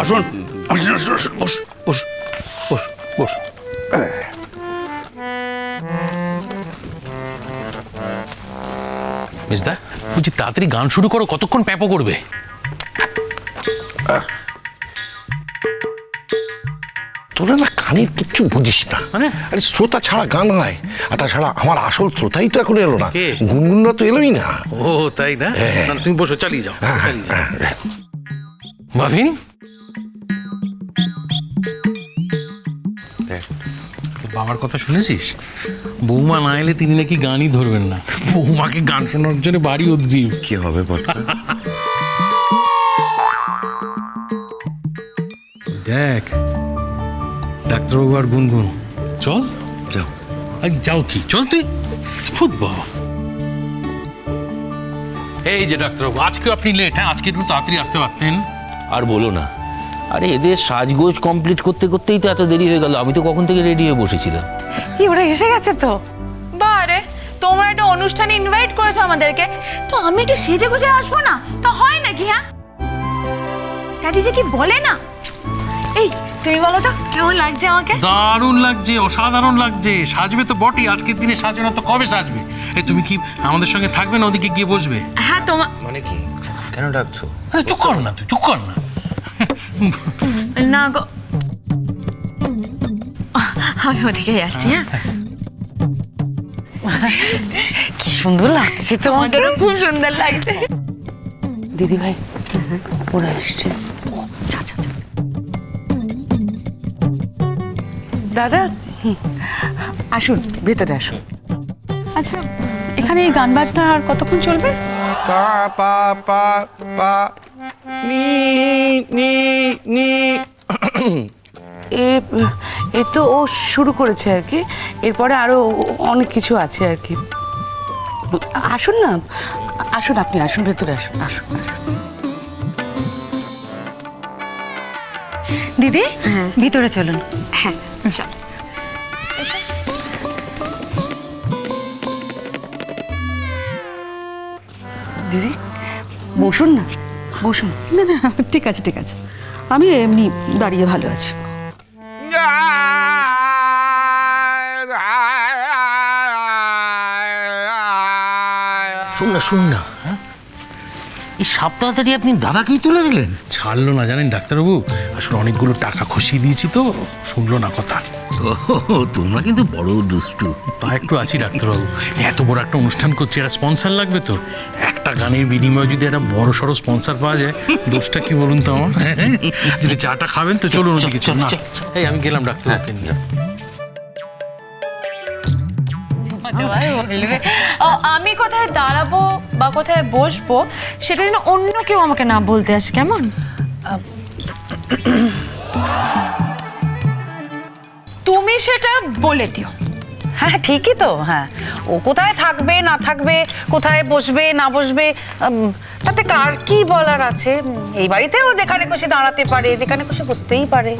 আসুন আসুন আসুন আসুন বস বস বস বস। মিসদা বলছি তাড়াতাড়ি গান শুরু করো কতক্ষণ প্যাপো করবে? তোরা না কানের কিচ্ছু বুঝিস না। মানে? আরে শ্রোতা ছাড়া গান হয় আর তাছাড়া আমার আসল শ্রোতাই তো এখন এলো না। কে? গুনগুনরা তো এলোই না। ও তাই না? না, তুমি বসো চালিয়ে যাও হ্যাঁ, চালিয়ে যাও। হ্যাঁ, হ্যাঁ। ভাবিন বাবার কথা শুনেছিস? বৌমা না এলে তিনি নাকি গানই ধরবেন না। বৌমাকে গান শোনার জন্য বাড়ি উদ্গ্রীব কি হবে বল? দেখ ডাক্তারবাবু আর গুনগুন চল। যাও। আর যাও কি? চল তুই। ফুট বাবা। এই যে ডাক্তারবাবু আজকেও আপনি লেট হ্যাঁ? আজকে একটু তাড়াতাড়ি আসতে পারতেন। আর বলো না। আরে এদের সাজগোজ কমপ্লিট করতে করতেই তো এত দেরি হয়ে গেল। আমি তো কখন থেকে রেডি হয়ে বসেছিলাম। কি ওরা এসে গেছে তো। বারে তোমরা একটা অনুষ্ঠানে ইনভাইট করেছ আমাদেরকে। তো আমি একটু সেজে গুজে আসব না? তা হয় নাকি হ্যাঁ? ড্যাডি যে কি বলে না? এই তুমি বলো তো কেমন লাগছে আমাকে? দারুণ লাগছে অসাধারণ লাগছে। সাজবে তো বটেই আজকের দিনে সাজবে না তো কবে সাজবে? এই তুমি কি আমাদের সঙ্গে থাকবে না ওদিকে গিয়ে বসবে? হ্যাঁ তোমার মানে কি? কেন ডাকছো? আরে চুপ কর না তুই চুপ কর না। না গো আমি ওদিকে যাচ্ছি হ্যাঁ কি সুন্দর লাগছে তোমাকে খুব সুন্দর লাগছে দিদি ভাই ওরা এসছে দাদা হুম, আসুন ভেতরে আসুন আচ্ছা এখানে এই গান বাজনা আর কতক্ষণ চলবে পা পা পা পা নি নি নি এ এ তো ও শুরু করেছে আর কি। এরপরে আরও অনেক কিছু আছে আর কি। আসুন না আসুন আপনি আসুন ভেতরে আসুন আসুন আসুন। দিদি ভিতরে চলুন। হ্যাঁ চল। দিদি বসুন না বসুন। না না ঠিক আছে ঠিক আছে। আমি এমনি দাঁড়িয়ে ভালো আছি। শুন না শুন না। হ্যাঁ? এই সপ্তাহতারি আপনি দাদাকেই তুলে দিলেন? ছাড়লো না জানেন ডাক্তারবাবু? আসলে অনেকগুলো টাকা খসিয়ে দিয়েছি তো শুনলো না কথা। ও তোমরা কিন্তু বড় দুষ্টু। তা একটু আছি ডাক্তারবাবু। এত বড় একটা অনুষ্ঠান করছি একটা স্পন্সর লাগবে তো। একটা গানের বিনিময়ে যদি একটা বড় সড়ো স্পন্সর পাওয়া যায় দোষটা কি বলুন তো আমার? যদি চাটা খাবেন তো চলুন ওদিকে চল না। এই আমি গেলাম ডাক্তারবাবুকে নিয়ে ও, আমি কোথায় দাঁড়াবো বা কোথায় বসবো সেটা যেন অন্য কেউ আমাকে না বলতে আসে কেমন? তুমি সেটা বলে দিও। হ্যাঁ ঠিকই তো হ্যাঁ। ও কোথায় থাকবে, না থাকবে, কোথায় বসবে, না বসবে তাতে কার কি বলার আছে? এই বাড়িতেও যেখানে খুশি দাঁড়াতে পারে, যেখানে খুশি বসতেই পারে।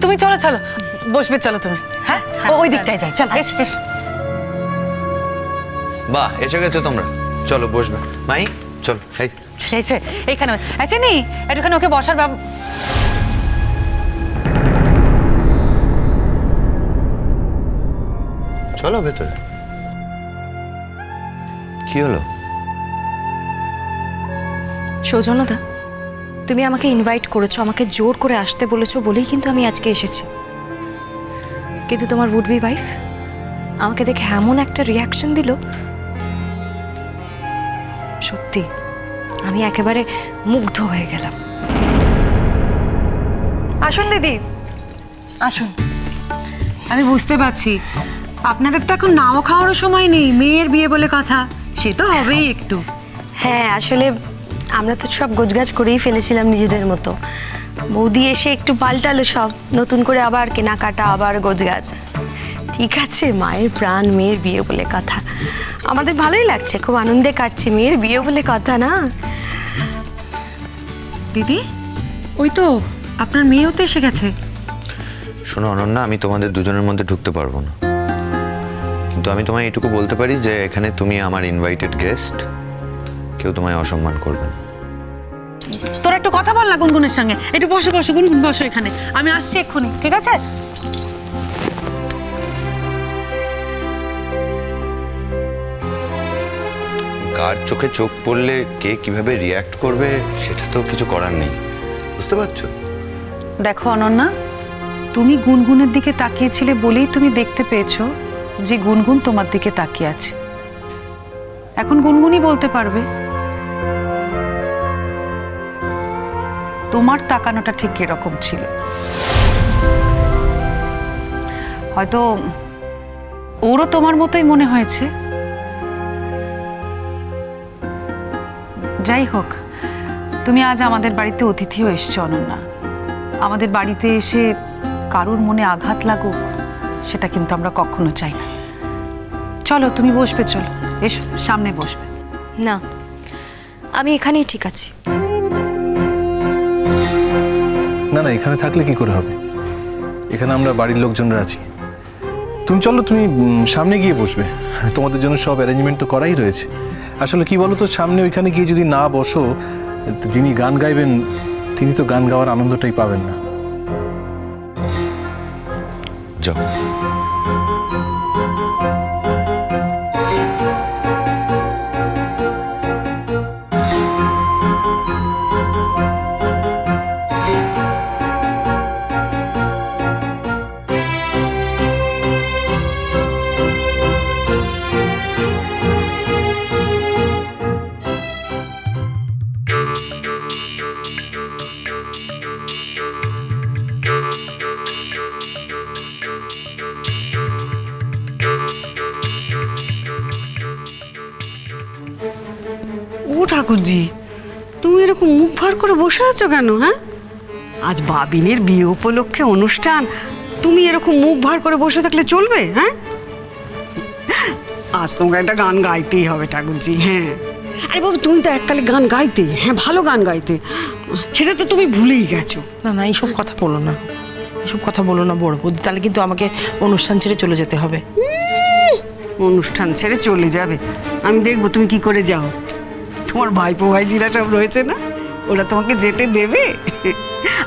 তুমি চলো চলো। বসবে, চলো তুমি। হ্যাঁ? ও- ওই দিকটায় যাই। চলো, এস এস। বাহ এসে গেছো তোমরা। চলো বসবে। মাই চল এই। সেই সে এইখানে। আচ্ছা নি একটুখানি ওকে বসার বাব চলো ভেতরে। কি হলো? সৌজন্যদা তুমি আমাকে ইনভাইট করেছ আমাকে জোর করে আসতে বলেছ বলেই কিন্তু আমি আজকে এসেছি। কিন্তু তোমার উড বি ওয়াইফ আমাকে দেখে এমন একটা রিয়াকশন দিল সত্যি। আমি একেবারে মুগ্ধ হয়ে গেলাম। আসুন দিদি। আসুন। আমি বুঝতে পারছি। আপনাদের তো এখন নাও খাওয়ারও সময় নেই মেয়ের বিয়ে বলে কথা। সে তো হবেই একটু। হ্যাঁ আসলে আমরা তো সব গোছগাছ করেই ফেলেছিলাম নিজেদের মতো। বৌদি এসে একটু পাল্টালো সব নতুন করে আবার কেনাকাটা আবার গোছগাছ। ঠিক আছে মায়ের প্রাণ মেয়ের বিয়ে বলে কথা। আমাদের ভালোই লাগছে খুব আনন্দে কাটছে মেয়ের বিয়ে বলে কথা না? দিদি ওই তো আপনার মেয়েও তো এসে গেছে। শোনো অনন্যা আমি তোমাদের দুজনের মধ্যে ঢুকতে পারব না। কিন্তু আমি তোমায় এটুকু বলতে পারি যে এখানে তুমি আমার ইনভাইটেড গেস্ট কেউ তোমায় অসম্মান করবে না। তোর একটু কথা বল না গুনগুনের সঙ্গে। একটু বসে বসে গুনগুন বসো এখানে। আমি আসছি এক্ষুনি ঠিক আছে? কার চোখে চোখ পড়লে কে কীভাবে রিয়াক্ট করবে, সেটা তো কিছু করার নেই। বুঝতে পারছ? দেখো অনন্যা, তুমি গুনগুনের দিকে তাকিয়েছিলে বলেই তুমি দেখতে পেয়েছ যে গুনগুন তোমার দিকে তাকিয়ে আছে। এখন গুনগুনই বলতে পারবে। তোমার তাকানোটা ঠিক কীরকম ছিল? হয়তো ওরও তোমার মতোই মনে হয়েছে। যাই হোক তুমি আজ আমাদের বাড়িতে অতিথিও এসছো অনন্যা। আমাদের বাড়িতে এসে কারুর মনে আঘাত লাগুক সেটা কিন্তু আমরা কখনো চাই না। চলো তুমি বসবে চলো। এসো সামনে বসবে। না আমি এখানেই ঠিক আছি। না না এখানে থাকলে কি করে হবে? এখানে আমরা বাড়ির লোকজনরা আছি। তুমি চলো, তুমি সামনে গিয়ে বসবে। তোমাদের জন্য সব অ্যারেঞ্জমেন্ট তো করাই রয়েছে। আসলে কি বলো তো সামনে ওইখানে গিয়ে যদি না বসো, যিনি গান গাইবেন, তিনি তো গান গাওয়ার আনন্দটাই পাবেন না। যাও। ঠাকুরজি তুমি এরকম মুখ ভার করে বসে আছো কেন হ্যাঁ? আজ বাবিনের বিয়ে উপলক্ষে অনুষ্ঠান তুমি এরকম মুখ ভার করে বসে থাকলে চলবে হ্যাঁ? আজ তোমাকে একটা গান গাইতেই হবে ঠাকুরজি হ্যাঁ। আরে বাবু তুমি তো এককালে গান গাইতে হ্যাঁ ভালো গান গাইতে। সেটা তো তুমি ভুলেই গেছো। না না এইসব কথা বলো না। এসব কথা বলো না বড় বৌদি তাহলে কিন্তু আমাকে অনুষ্ঠান ছেড়ে চলে যেতে হবে। অনুষ্ঠান ছেড়ে চলে যাবে। আমি দেখব তুমি কি করে যাও। তোমার ভাইপো ভাইজিরা সব রয়েছে না? ওরা তোমাকে যেতে দেবে?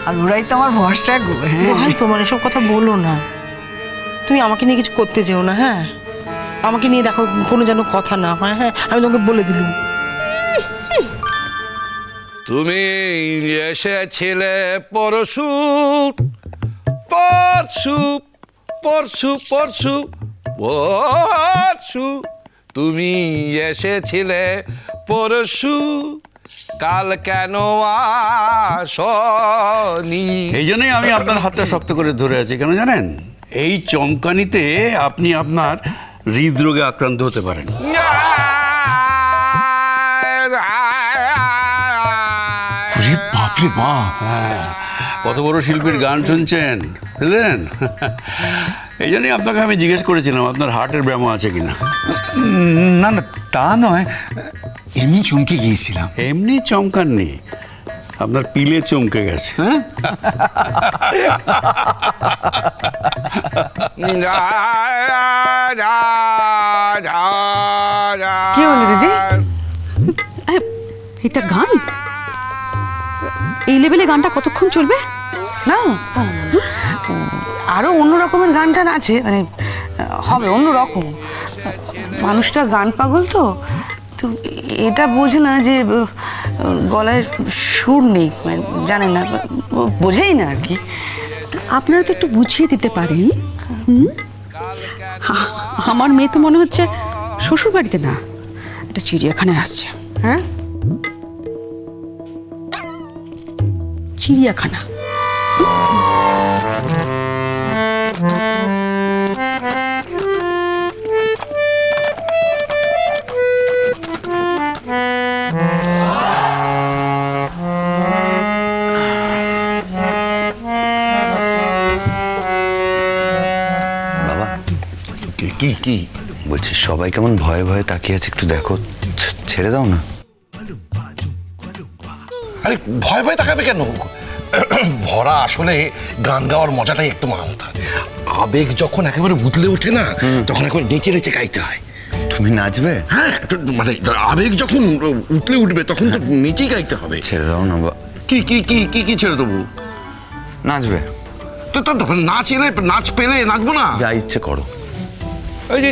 আর ওরাই তো আমার ভরসা গো হ্যাঁ। ভাই তোমার এসব কথা বলো না। তুমি আমাকে নিয়ে কিছু করতে যেও না হ্যাঁ? আমাকে নিয়ে দেখো কোনো যেন কথা না হয় হ্যাঁ? আমি তোমাকে বলে দিলুম। তুমি এসেছিলে পরশু পরশু পরশু পরশু পরশু। তুমি এসেছিলে পরশু কাল কেন আসনি? এই জন্যই আমি আপনার হাতটা শক্ত করে ধরে আছি কেন জানেন? এই চমকানিতে আপনি আপনার হৃদরোগে আক্রান্ত হতে পারেন। বাপরে বাপ। হ্যাঁ কত বড় শিল্পীর গান শুনছেন বুঝলেন? এই জন্যই আপনাকে আমি জিজ্ঞেস করেছিলাম আপনার হার্টের ব্যায়াম আছে কিনা? না না তা নয়। এমনি চমকে গিয়েছিলাম। এমনি চমকাননি? আপনার পিলে চমকে গেছে। হ্যাঁ? কি হলো দিদি? এটা গান? এই লেভেলে গানটা কতক্ষণ চলবে? না। আরও অন্য রকমের গান টান আছে মানে হবে অন্য রকম। মানুষটা গান পাগল তো তো এটা বোঝে না যে গলায় সুর নেই মানে জানে না বোঝেই না আর কি। আপনারা তো একটু বুঝিয়ে দিতে পারেন? আমার মেয়ে তো মনে হচ্ছে শ্বশুর বাড়িতে না একটা চিড়িয়াখানায় আসছে। হ্যাঁ? চিড়িয়াখানা। বাবা, কি কি বলছি, সবাই কেমন ভয়ে ভয়ে তাকিয়ে আছে একটু দেখো। ছেড়ে দাও না। আরে, ভয় ভয় তাকাবে কেন? ভরা আসলে গান গাওয়ার মজাটাই একটু আলাদা। আবেগ যখন একেবারে উতলে ওঠে না তখন একেবারে নেচে নেচে গাইতে হয়। তুমি নাচবে? হ্যাঁ মানে আবেগ যখন উতলে উঠবে তখন তো নেচেই গাইতে হবে। ছেড়ে দাও না বা কি কি কি কি কি ছেড়ে দেবো? নাচবে। তো তো তো নাচ এলে নাচ পেলে নাচবো না? যা ইচ্ছে করো। ওই যে